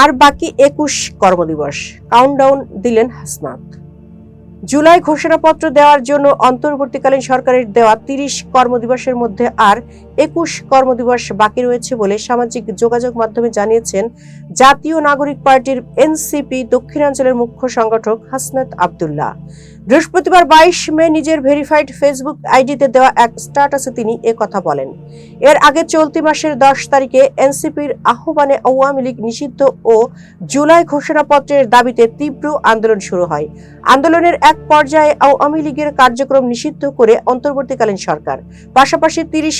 আর বাকি একুশ কর্মদিবস। কাউন্টডাউন দিলেন হাসনাত। জুলাই ঘোষণাপত্র দেওয়ার জন্য অন্তর্বর্তীকালীন সরকারের দেওয়া তিরিশ কর্মদিবসের মধ্যে আর একুশ কর্মদিবস বাকি রয়েছে বলে সামাজিক যোগাযোগ মাধ্যমে জানিয়েছেন জাতীয় নাগরিক পার্টির এনসিপি দক্ষিণাঞ্চলের মুখ্য সংগঠক হাসনাত আবদুল্লাহ। বৃহস্পতিবার বাইশ মে নিজের ভেরিফাইড ফেসবুক আইডিতে দেওয়া এক স্ট্যাটাসে তিনি কথা বলেন। এর আগে চলতি মাসের দশ তারিখে এনসিপির আহ্বানে আওয়ামী লীগ নিষিদ্ধ ও জুলাই ঘোষণাপত্রের দাবিতে তীব্র আন্দোলন শুরু হয়। আন্দোলনের এক পর্যায়ে আওয়ামী লীগের কার্যক্রম নিষিদ্ধ করে অন্তর্বর্তীকালীন সরকার। পাশাপাশি তিরিশ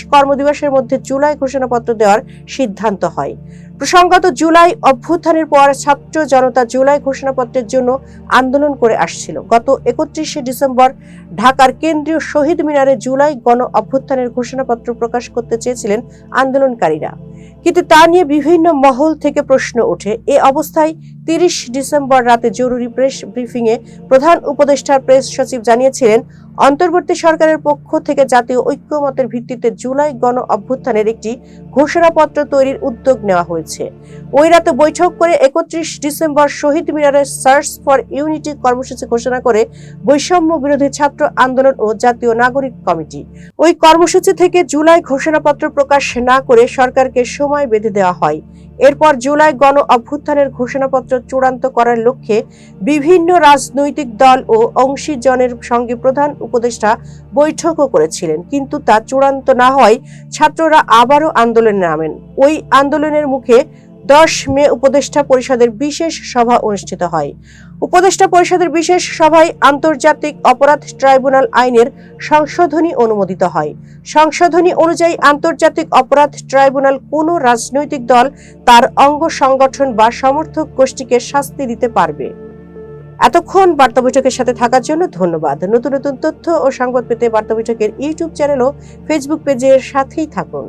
কর্মদিবসের মধ্যে জুলাই ঘোষণাপত্র দেওয়ার সিদ্ধান্ত হয়। প্রসঙ্গত, জুলাই অভ্যুত্থানের পর ছাত্র জনতা জুলাই ঘোষণাপত্রের জন্য আন্দোলন করে আসছিল। গত একত্রিশে ডিসেম্বর ঢাকার কেন্দ্রীয় শহীদ মিনারে জুলাই গণ অভ্যুত্থানের ঘোষণাপত্র প্রকাশ করতে চেয়েছিলেন আন্দোলনকারীরা। কিন্তু তা নিয়ে বিভিন্ন মহল থেকে প্রশ্ন ওঠে। এ অবস্থায় তিরিশ ডিসেম্বর রাতে জরুরি প্রেস ব্রিফিংয়ে প্রধান উপদেষ্টার প্রেস সচিব জানিয়েছিলেন অন্তর্বর্তী সরকারের পক্ষ থেকে জাতীয় ঐক্যমতের ভিত্তিতে জুলাই গণ অভ্যুত্থানের একটি ঘোষণাপত্র তৈরির উদ্যোগ নেওয়া হয়েছে। ওই রাতে বৈঠক করে একত্রিশ ডিসেম্বর শহীদ মিনারে সার্চ ফর ইউনিটি কর্মসূচি ঘোষণা করে বৈষম্য বিরোধী ছাত্র আন্দোলন ও জাতীয় নাগরিক কমিটি। ওই কর্মসূচি থেকে জুলাই ঘোষণাপত্র প্রকাশ না করে সরকারকে সময় বেঁধে দেওয়া হয়। এরপর জুলাই গণ অভ্যুত্থানের ঘোষণাপত্র চূড়ান্ত করার লক্ষ্যে বিভিন্ন রাজনৈতিক দল ও অংশীজনের সঙ্গে প্রধান উপদেষ্টা বৈঠকও করেছিলেন। কিন্তু তা চূড়ান্ত না হয় ছাত্ররা আবারও আন্দোলনে নামেন। ওই আন্দোলনের মুখে দশ মে উপদেষ্টা পরিষদের বিশেষ সভা অনুষ্ঠিত হয়। উপদেষ্টা পরিষদের বিশেষ সভায় আন্তর্জাতিক অপরাধ ট্রাইব্যুনাল আইনের সংশোধনী অনুমোদিত হয়। সংশোধনী অনুযায়ী আন্তর্জাতিক অপরাধ ট্রাইব্যুনাল কোনো রাজনৈতিক দল তার অঙ্গ সংগঠন বা সমর্থক গোষ্ঠীকে শাস্তি দিতে পারবে। এতক্ষণ বার্তা বৈঠকের সাথে থাকার জন্য ধন্যবাদ। নতুন নতুন তথ্য ও সংবাদ পেতে বার্তা বৈঠকের ইউটিউব চ্যানেল ও ফেসবুক পেজের সাথেই থাকুন।